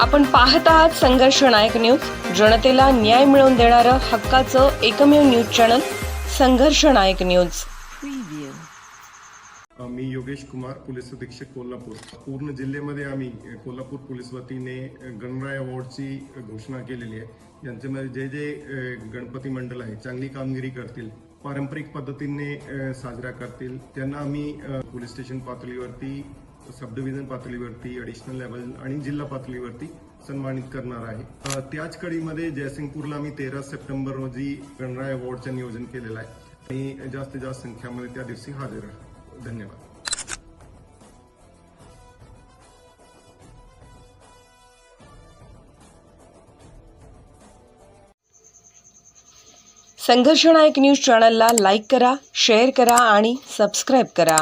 आपण पाहत आहात संघर्ष नायक न्यूज. जनतेला न्याय मिळवून देणारं हक्काचं एकमेव news channel Sangharsh Nayak news. मी योगेश कुमार पोलीस अधीक्षक कोल्हापूर. पूर्ण जिल्ह्यामध्ये आम्ही कोल्हापूर पोलीस वतीने गणराय अवॉर्डची घोषणा केलेली आहे. यांच्यामध्ये जे जे गणपती मंडळ आहे चांगली कामगिरी करतील पारंपरिक पद्धतीने साजरा करतील त्यांना आम्ही पोलीस स्टेशन पातळीवरती सब डिव्हिजन पातळीवरती अडिशनल लेवल आणि जिल्हा पातळीवरती सन्मानित करणार आहे. त्याच कडीमध्ये जयसिंगपूरला मी तेरा सप्टेंबर रोजी गणराय अवॉर्डचं नियोजन केलेलं आहे. आणि जास्तीत जास्त संख्यामध्ये त्या दिवशी हजर धन्यवाद. संघर्षनायक न्यूज चॅनलला लाईक करा शेअर करा आणि सबस्क्राईब करा.